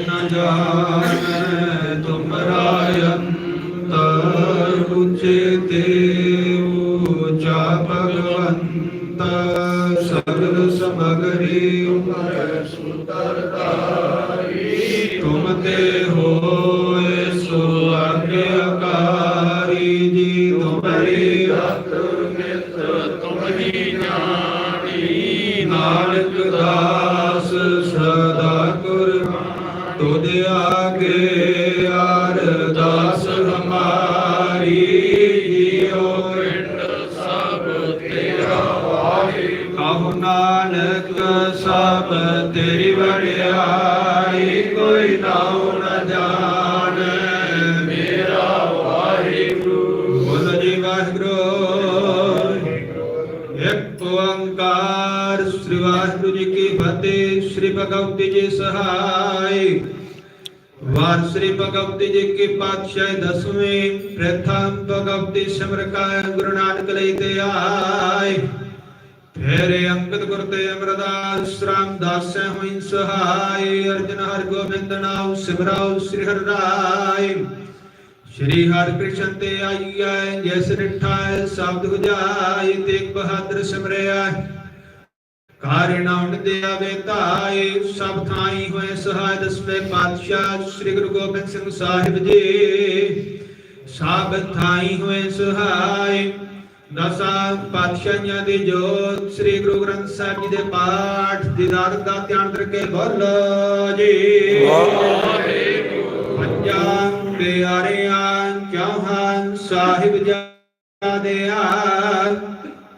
न जान तुमरा अंतर उचिते ऊचा भगवंत सगल समगरी तुम ते हो सो आज्ञाकारी जी तुम्हारी तुम ही नानक दास सर ਸਭ ਤੇਰੀ ਵਡਿਆਈ, ਕੋਈ ਨਾਉ ਨ ਜਾਣ। ਮੇਰਾ ਵਾਹਿਗੁਰੂ। ਬੋਲ ਜੀ, ਵਾਹਿਗੁਰੂ। ਇੱਕ ਓੰਕਾਰ, ਸ੍ਰੀ ਵਾਹਿਗੁਰੂ ਜੀ ਕੀ ਫਤਿਹ, ਸ੍ਰੀ ਭਗਵਤੀ ਜੀ ਸਹਾਈ। ਵਾਰ ਸ੍ਰੀ ਭਗਵਤੀ ਜੀ ਕੀ ਪਾਤਸ਼ਾਹ ਦਸਵੇਂ, ਪ੍ਰਥਮ ਭਗਵਤੀ ਸਿਮਰ ਕਾ ਗੁਰੂ ਨਾਨਕ ਲਈ ਤੇ ਆਏ ਫਿਰ ਅੰਗਦ ਗੁਰ ਤੇ ਅਮਰਦਾਸ ਰਾਮਦਾਸ ਹੋਇ ਸਹਾਈ, ਅਰਜਨ ਹਰਿ ਗੋਬਿੰਦ ਨਾਮ ਸਿਮਰਾਉ ਸ੍ਰੀ ਹਰਿ ਰਾਏ। ਸ਼੍ਰੀ ਹਰਿ ਕ੍ਰਿਸ਼ਨ ਤੇ ਆਈਐ ਜਿਸ ਰਿਠਾ ਸ਼ਬਦ ਗੁਜਾਈ ਤੇਗ ਬਹਾਦਰ ਸਿਮਰਿਆ ਕਾਰਣਾਉਣ ਦੇ ਆਵੇ ਧਾਏ, ਸਭ ਥਾਈ ਹੋਏ ਸਹਾਇ ਦਸਵੇਂ ਪਾਤਸ਼ਾਹ, ਸ੍ਰੀ ਗੁਰੂ ਗੋਬਿੰਦ ਸਿੰਘ ਸਾਹਿਬ ਜੀ। ਸਭ ਥਾਈ ਹੋਏ ਸਹਾਇ ਦਸਾਂ ਪਾਤਸ਼ਾਹਾਂ ਦੀ ਜੋਤ, ਸ੍ਰੀ ਗੁਰੂ ਗ੍ਰੰਥ ਸਾਹਿਬ ਜੀ ਦੇ ਪਾਠ ਦੀਦਾਰ ਦਾ ਧਿਆਨ ਕਰਕੇ ਬੋਲੋ ਜੀ। ਪੰਜਾਂ ਪਿਆਰਿਆਂ ਚੌਹਾਨ ਸਾਹਿਬ ਜਾਦਿਆਂ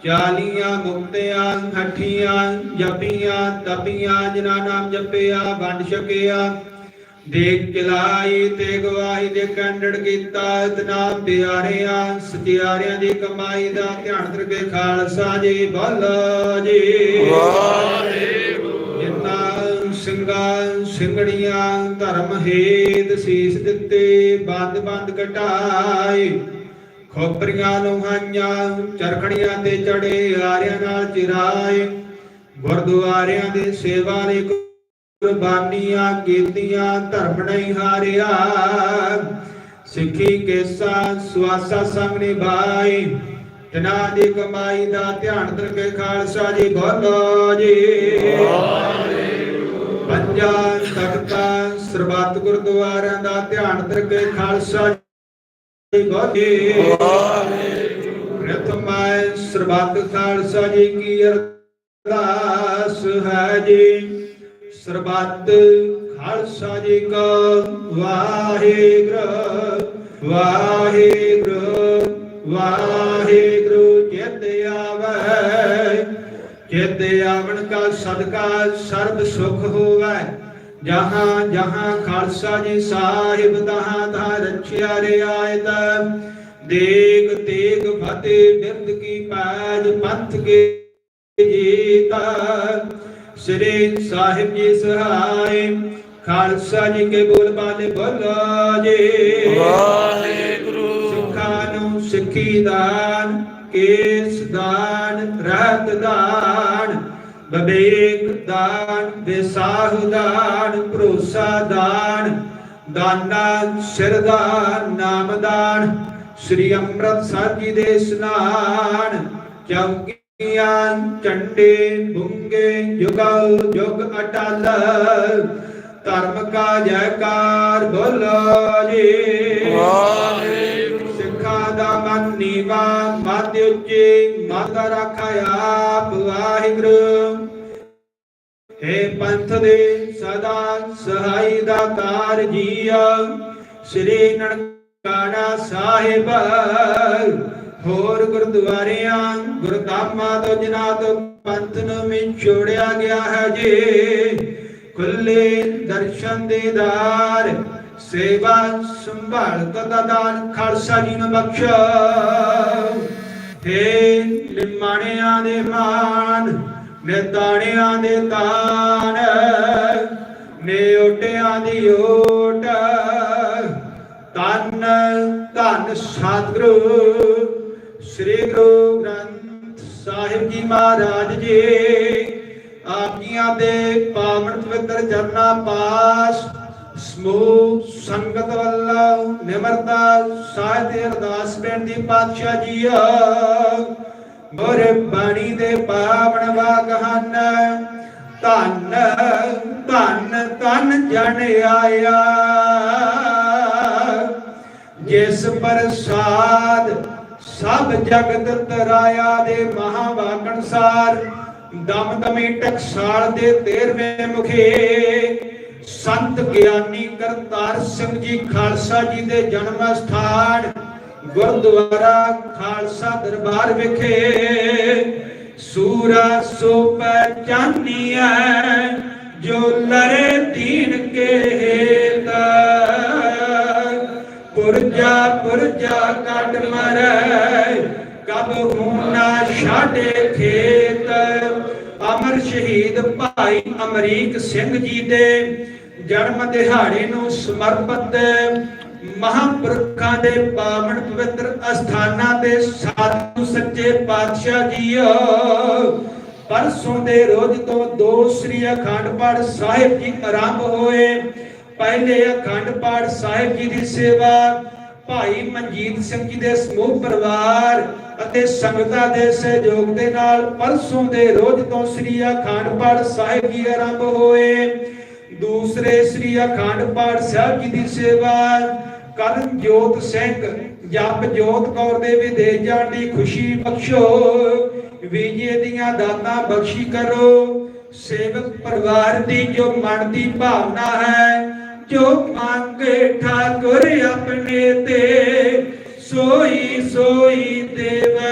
ਚਾਲੀਆਂ ਮੁਕਤਿਆਂ ਹੱਠੀਆਂ ਜਪੀਆਂ, ਤਪੀਆਂ ਜਿਨ੍ਹਾਂ ਨਾਮ ਜਪਿਆ, ਵੰਡ ਛਕਿਆ ਦੇਖ ਚਲਾਈ ਤੇ ਗਵਾਹੀ ਦੇ ਕੰਡੜ ਕੀਤਾ ਇਤਨਾ ਪਿਆਰਿਆਂ ਸਤਿਆਰਿਆਂ ਦੀ ਕਮਾਈ ਦਾ ਧਿਆਨ ਕਰਕੇ ਖਾਲਸਾ ਜੀ ਬੋਲੋ ਜੀ। ਸਿੰਘਾਂ ਸਿੰਘੜੀਆਂ ਧਰਮ ਹੇਤ ਸੀਸ ਦਿੱਤੇ ਬੰਦ ਬੰਦ ਘਟਾਏ ਖੋਪਰੀਆਂ ਲੋਹਾਈਆਂ ਚਰਖੜੀਆਂ ਤੇ ਚੜੇ ਆਰਿਆਂ ਨਾਲ ਚਿਰਾਏ। ਗੁਰਦੁਆਰਿਆਂ ਦੇ ਸੇਵਾ ਲਈ ਕੁਰਬਾਨੀਆਂ ਕੀਤੀਆਂ, ਧਰਮ ਨਹੀਂ ਹਾਰਿਆ। ਸਿੱਖੀ ਕੇਸਾ, ਸਵਾਸਾ ਸੰਗ ਨਿਭਾਈ ਤਿਨਾ ਦੀ ਕਮਾਈ ਦਾ ਧਿਆਨ ਕਰਕੇ ਖਾਲਸਾ ਜੀ ਬੋਲੋ ਜੀ। ਪੰਜਾਂ ਤਖਤਾਂ, ਸਰਬੱਤ ਗੁਰਦੁਆਰਿਆਂ ਦਾ ਧਿਆਨ ਕਰਕੇ ਖਾਲਸਾ ਜੀ ਬੋਲੇ ਪ੍ਰਥਮੈ ਸਰਬੱਤ ਖਾਲਸਾ ਜੀ ਕੀ ਅਰਦਾਸ ਹੈ ਜੀ। ਸਰਬੱਤ ਖਾਲਸਾ ਜੀ ਕਾ ਵਾਹਿਗੁਰੂ ਵਾਹਿਗੁਰੂ ਵਾਹਿਗੁਰੂ, ਚਿਤ ਆਵੇ। ਚਿਤ ਆਵਣ ਕਾ ਸਦਕਾ ਸਰਬ ਸੁਖ ਹੋਵੇ। ਜਹਾਂ ਜਹਾਂ ਖਾਲਸਾ ਜੀ ਸਾਹਿਬ, ਤਹਾਂ ਤਹਾਂ ਰਛਿਆ ਰਿਆਇਤ ਦੇਗ ਤੇਗ ਫਤਿਹ ਬਿਰਦ ਕੀ ਪੈਜ ਪੰਥ ਕੇ ਜੀਤਾ। ਸ੍ਰੀ ਸਾਹਿਬ ਜੀ ਸਹਾਇ ਖਾਲਸਾ ਜੀ ਕੇ ਬੋਲ ਬਾਲੇ ਬੋਲੋ ਜੀ। ਵਾਹਿਗੁਰੂ। ਸਿੱਖਾਂ ਨੂੰ ਸਿੱਖੀ ਦਾਨ ਕੇਸ ਦਾਨ ਰਹਿਤ ਦਾਨ ਬਵੇਕ ਦਾਨ ਵਿਸਾਹ ਦਾਨ ਭਰੋਸਾ ਦਾਨ ਦਾਨਾ ਸਿਰਦਾਨ ਨਾਮ ਦਾਨ ਸ੍ਰੀ ਅੰਮ੍ਰਿਤਸਰ ਜੀ ਦੇ ਇਸ਼ਨਾਨ ਚੌਕੀਆਂ ਝੰਡੇ ਬੁੰਗੇ ਜੁਗਲ ਜੁਗ ਅਟਲ ਧਰਮ ਕਾ ਜੈਕਾਰ ਬੋਲੋ ਜੀ ਵਾਹਿਗੁਰੂ ਸਿੱਖਾਂ ਦਾ ਮਨ ਨੀਵਾ ਮਤ ਉੱਚੀ ਮਤ ਰੱਖਿਆ ਆਪ ਵਾਹਿਗੁਰੂ ਏ ਪੰਥ ਦੇ ਸਦਾ ਸਹਾਈ ਦਾ ਕਾਰ ਜੀਆ ਸ੍ਰੀ ਨਨਕਾਣਾ ਸਾਹਿਬ ਹੋਰ ਗੁਰਦੁਆਰਿਆਂ, ਗੁਰਧਾਮਾਂ ਤੋਂ ਜਿਨ੍ਹਾਂ ਤੋਂ ਪੰਥ ਨੂੰ ਵਿਛੋੜਿਆ ਗਿਆ ਹੈ ਜੀ। ਖੁੱਲੇ ਦਰਸ਼ਨ ਦੇਦਾਰ ਸੇਵਾ ਸੰਭਾਲ ਤਦਾ ਦਾਨ ਖਾਲਸਾ ਜੀ ਨੂੰ ਬਖਸ਼ੋ। ਹੇ ਲਿਮਾਣਿਆਂ ਦੇ ਮਾਨ ਨੇ ਦਾਣਿਆਂ ਦੇ ਤਾਨ ਨੇ ਓਟਿਆਂ ਦੀ ਓਟ। ਤਨ ਧੰਨ ਸਤਿਗੁਰੂ। ਸ੍ਰੀ ਗੁਰੂ ਗ੍ਰੰਥ ਸਾਹਿਬ ਜੀ ਮਹਾਰਾਜ ਜੀ ਆਪ ਦੇ ਪਾਵਨ ਪਵਿੱਤਰ ਚਰਨਾਂ ਪਾਸ ਸਮੂਹ ਸੰਗਤ ਵੱਲੋਂ ਨਿਮਰਤਾ ਸਾਹਿਤ ਅਰਦਾਸ ਬੇਨਤੀ ਪਾਤਸ਼ਾਹ ਜੀ, ਗੁਰ ਬਾਣੀ ਦੇ ਪਾਵਨ ਵਾਕ ਹਨ। ਧੰਨ ਧੰਨ ਧੰਨ ਜਨ ਆਇਆ। ਜਿਸ ਪ੍ਰਸਾਦ ਸਭ ਜਗਤ ਤਰਾਇਆ ਦੇ ਮਹਾਵਾਕਣਸਾਰ ਦਮ ਟਕਸਾਲ ਦੇ 13ਵੇਂ ਮੁਖੇ। ਸੰਤ ਗਿਆਨੀ ਕਰਤਾਰ ਸਿੰਘ ਜੀ ਖਾਲਸਾ ਜੀ ਦੇ ਜਨਮ ਸਥਾਨ, ਗੁਰਦੁਆਰਾ ਖਾਲਸਾ ਦਰਬਾਰ ਵਿਖੇ। ਸੂਰਾ ਸੋ ਪਹਿਚਾਨੀਐ ਜੋ ਲਰੇ ਦੀਨ ਕੇ ਹੇਤ ਪੁਰਜਾ ਪੁਰਜਾ ਕੱਢ ਮਰੈ ਕਬ ਹੂਨਾ ਖੇਤ। ਅਮਰ ਸ਼ਹੀਦ ਭਾਈ ਅਮਰੀਕ ਸਿੰਘ ਜੀ ਦੇ ਜਨਮ ਦਿਹਾੜੇ ਨੂੰ ਸਮਰਪਿਤ ਮਹਾਂਪੁਰਖਾਂ ਦੇ ਪਾਵਨ ਪਵਿੱਤਰ ਅਸਥਾਨਾਂ ਦੇ ਸਾਧੂ ਸੱਚੇ ਪਾਤਸ਼ਾਹ ਜੀਓ ਪਰਸੋਂ ਦੇ ਰੋਜ਼ ਤੋਂ ਦੋ ਸ੍ਰੀ ਅਖੰਡ ਪਾਠ ਸਾਹਿਬ ਜੀ ਆਰੰਭ ਹੋਏ। ਪਹਿਲੇ ਅਖੰਡ ਪਾਠ ਸਾਹਿਬ ਜੀ ਦੀ ਸੇਵਾ ਭਾਈ ਮਨਜੀਤ ਸਿੰਘ ਜੀ ਦੇ ਸਮੂਹ ਪਰਿਵਾਰ ਅਤੇ ਸੰਗਤਾਂ ਦੇ ਸਹਿਯੋਗ ਦੇ ਨਾਲ ਪਰਸੋਂ ਦੇ ਰੋਜ਼ ਤੋਂ ਸ੍ਰੀ ਅਖੰਡ ਪਾਠ ਸਾਹਿਬ ਜੀ ਆਰੰਭ ਹੋਏ। ਦੂਸਰੇ ਸ੍ਰੀ ਅਖੰਡ ਪਾਠ ਸਾਹਿਬ ਜੀ ਦੀ ਸੇਵਾ ਕਰਨ ਜੋਤ ਸਿੰਘ ਜਪ ਜੋਤ ਕੌਰ ਦੇ ਵਿਦੇਸ਼ ਜਾਣ ਦੀ ਖੁਸ਼ੀ ਬਖਸ਼ੋ। ਵਿਜੇ ਦੀਆਂ ਦਾਤਾਂ ਬਖਸ਼ੀ ਕਰੋ। ਸੇਵਕ ਪਰਿਵਾਰ ਦੀ ਜੋ ਮਨ ਦੀ ਭਾਵਨਾ ਹੈ ਜੋ ਮੰਗੇ ਠਾਕੁਰ ਆਪਣੇ ਤੇ, ਸੋਈ ਸੋਈ ਦੇਵੈ।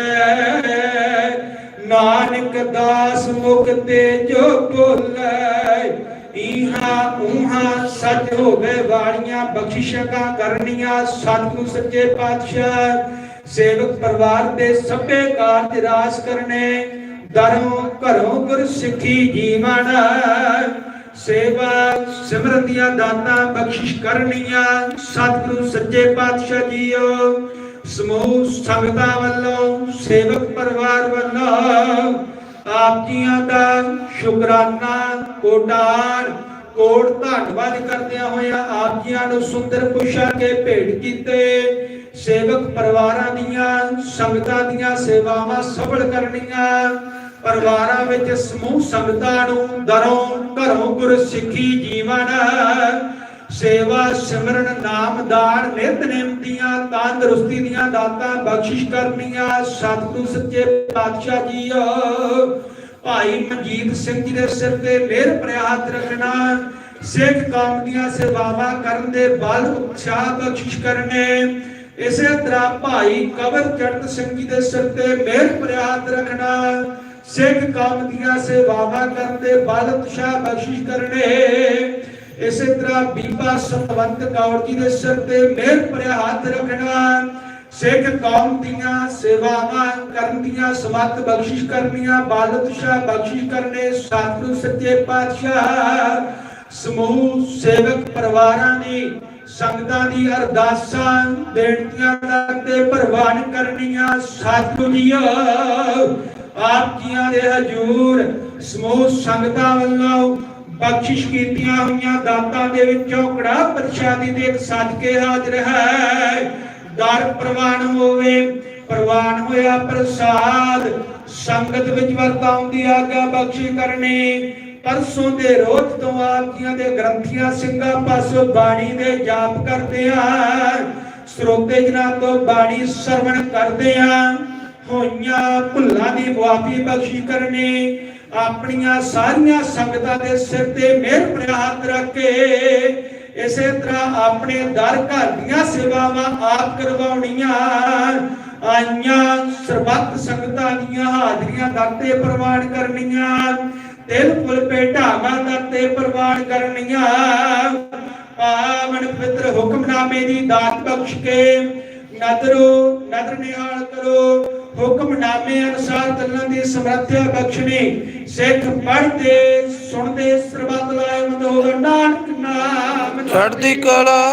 ਨਾਨਕ ਦਾਸ ਮੁਖ ਤੇ ਜੋ ਬੋਲੇ ਇਹਾ ਉਹਾ ਸੱਚ ਹੋਵੇ ਵਾਲੀਆਂ ਬਖਸ਼ਿਸ਼ਾਂ ਕਰਨੀਆਂ ਸਤਿਗੁਰ ਸੱਚੇ ਪਾਤਸ਼ਾਹ। ਸੇਵਕ ਪਰਿਵਾਰ ਦੇ ਸਭੇ ਕਾਰਜ ਰਾਸ ਕਰਨੇ, ਦਰੋਂ ਘਰੋਂ ਗੁਰ ਸਿੱਖੀ ਜੀਵਨ। ਸੇਵਾ ਸਿਮਰਨ ਦੀਆਂ ਦਾਤਾਂ ਬਖਸ਼ਿਸ਼ ਕਰਨੀਆਂ ਸਤਿਗੁਰੂ ਸੱਚੇ ਪਾਤਸ਼ਾਹ ਜੀਓ, ਸਮੂਹ ਸੰਗਤਾਂ ਵੱਲੋਂ, ਸੇਵਕ ਪਰਿਵਾਰ ਵੱਲੋਂ ਆਪ ਜੀਆਂ ਦਾ ਸ਼ੁਕਰਾਨਾ ਕੋਟਾਨ ਕੋਟ ਧੰਨਵਾਦ ਕਰਦਿਆਂ ਹੋਇਆ ਆਪ ਜੀਆਂ ਨੂੰ ਸੁੰਦਰ ਪੁੱਛਾ ਕੇ ਭੇਟ ਕੀਤੇ। ਸੇਵਕ ਪਰਿਵਾਰਾਂ ਦੀਆਂ, ਸੰਗਤਾਂ ਦੀਆਂ ਸੇਵਾਵਾਂ ਸਫਲ ਕਰਨੀਆਂ ਪਰਿਵਾਰਾਂ ਵਿੱਚ ਸਮੂਹ ਸੰਗਤਾਂ ਨੂੰ ਦਰੋਂ ਘਰੋਂ ਗੁਰ ਸਿੱਖੀ ਜੀਵਨ, ਸੇਵਾ ਸਿਮਰਨ, ਨਾਮ ਦਾਨ ਨਿਤਨੇਮ ਦੀਆਂ ਤੰਦਰੁਸਤੀ ਦੀਆਂ ਦਾਤਾਂ, ਬਖਸ਼ਿਸ਼ ਕਰਨੀਆਂ, ਸਤਿਗੁਰੂ ਸੱਚੇ ਪਾਤਸ਼ਾਹ ਜੀਓ ਭਾਈ ਮਨਜੀਤ ਸਿੰਘ ਜੀ ਦੇ ਸਿਰ ਤੇ ਮਿਹਰ ਭਰਿਆ ਰੱਖਣਾ, ਸਿੱਖ ਕੌਮ ਦੀਆਂ ਸੇਵਾਵਾਂ ਕਰਨ ਦੇ ਬਲ, ਉਤਸ਼ਾਹ ਬਖਸ਼ਿਸ਼ ਕਰਨੇ, ਇਸੇ ਤਰ੍ਹਾਂ ਭਾਈ ਕਵਰ ਚੜਤ ਸਿੰਘ ਜੀ ਦੇ ਸਿਰ ਤੇ ਮਿਹਰ ਭਰਿਆ ਰੱਖਣਾ ਸਿੱਖ ਕੌਮ ਦੀਆਂ ਸੇਵਾਵਾਂ ਕਰਨ ਦੇ ਬਲ ਉਤਸ਼ਾਹ ਬਖਸ਼ਿਸ਼ ਕਰਨੇ। ਇਸੇ ਤਰ੍ਹਾਂ ਬੀਬਾ ਸਤਵੰਤ ਕੌਰ ਜੀ ਦੇ ਸਿਰ ਤੇ ਮਿਹਰ ਭਰਿਆ ਹੱਥ ਰੱਖਣਾ। ਸਿੱਖ ਕੌਮ ਦੀਆਂ ਸੇਵਾਵਾਂ ਕਰਨ ਦੀਆਂ ਸਮੱਤ ਬਖਸ਼ਿਸ਼ ਕਰਨੀਆਂ ਬਾਲਤ ਸ਼ਾਹ ਬਖਸ਼ਿਸ਼ ਕਰਨੇ। ਸਤਿਗੁਰੂ ਸੱਚੇ ਪਾਤਸ਼ਾਹ, ਸਮੂਹ ਸੇਵਕ ਪਰਿਵਾਰਾਂ ਦੀ ਸੰਗਤਾਂ ਦੀ ਅਰਦਾਸਾਂ, ਬੇਨਤੀਆਂ ਤੇ ਪ੍ਰਵਾਨ ਕਰਨੀਆਂ। ਸਤਿਗੁਰੂ ਜੀਓ ਆਪ ਜੀਆਂ ਦੇ ਹਜੂਰ, ਸਮੂਹ ਸੰਗਤਾਂ ਵੱਲੋਂ ਬਖਸ਼ਿਸ਼ ਕੀਤੀਆਂ ਹੋਈਆਂ ਦਾਤਾਂ ਦੇ ਵਿੱਚੋਂ ਕੜਾ ਪ੍ਰਸ਼ਾਦੀ ਦੇ ਇੱਕ ਸਦਕੇ ਹਾਜ਼ਰ ਹੈ। ਦਰ ਪ੍ਰਵਾਨ ਹੋਵੇ, ਪ੍ਰਵਾਨ ਹੋਇਆ ਪ੍ਰਸਾਦ, ਸੰਗਤ ਵਿੱਚ ਵਰਤਾਉਣ ਦੀ ਆਗਿਆ ਬਖਸ਼ੀ ਕਰਨੀ। ਪਰਸੋਂ ਦੇ ਰੋਜ਼ ਤੋਂ ਆਪ ਜੀਆਂ ਦੇ ਗ੍ਰੰਥੀਆਂ ਸਿੰਘਾਂ ਪਾਸੋਂ ਬਾਣੀ ਦੇ ਜਾਪ ਕਰਦੇ ਆ। ਸਰੋਤੇ ਜਨਾਂ ਤੋਂ ਬਾਣੀ ਸਰਵਣ ਕਰਦੇ ਆ। ਹੋਈਆਂ ਭੁੱਲਾਂ ਦੀ ਮੁਆਫੀ ਬਖਸ਼ੀ ਕਰਨੀ, ਆਪਣੀਆਂ ਸਾਰੀਆਂ ਸੰਗਤਾਂ ਦੇ ਸਿਰ ਤੇ ਮਿਹਰ ਭਰਿਆ ਹੱਥ ਰੱਖ ਕੇ ਇਸੇ ਤਰ੍ਹਾਂ ਆਪਣੇ ਦਰ ਘਰ ਦੀਆਂ ਸੇਵਾਵਾਂ ਆਪ ਕਰਵਾਉਣੀਆਂ। ਆਈਆਂ ਸਰਬੱਤ ਸੰਗਤਾਂ ਦੀਆਂ ਹਾਜ਼ਰੀਆਂ ਦਾਤੇ ਪ੍ਰਵਾਨ ਕਰਨੀਆਂ, ਤਿਲ, ਫੁੱਲ ਭੇਟਾਵਾਂ ਦਾਤੇ ਪ੍ਰਵਾਨ ਕਰਨੀਆਂ। ਪਾਵਨ ਪਵਿੱਤਰ ਹੁਕਮਨਾਮੇ ਦੀ ਦਾਤ ਬਖਸ਼ ਕੇ ਨਦਰੋ, ਨਦਰ ਨਿਹਾਲ ਕਰੋ। ਹੁਕਮਨਾਮੇ ਅਨੁਸਾਰ ਚੱਲਣ ਦੀ ਸਮਰੱਥਾ ਬਖਸ਼ਣੀ ਸਿੱਖ ਪੜ੍ਹਦੇ ਸੁਣਦੇ ਸਰਬੱਤ ਲਾਇ ਮੰਦ ਹੋਵੇ ਨਾਨਕ ਨਾਮ ਚੜ੍ਹਦੀ ਕਲਾ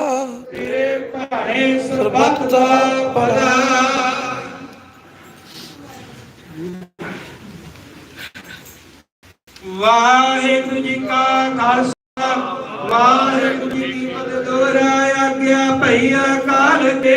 ਤੇਰੇ ਭਾਣੇ ਸਰਬੱਤ ਦਾ ਭਲਾ। ਵਾਹਿਗੁਰੂ ਜੀ ਕਾ ਖਾਲਸਾ ਵਾਹਿਗੁਰੂ ਜੀ ਕੀ ਫਤਿਹ। ਭਈਆ ਕਾਲ ਕੇ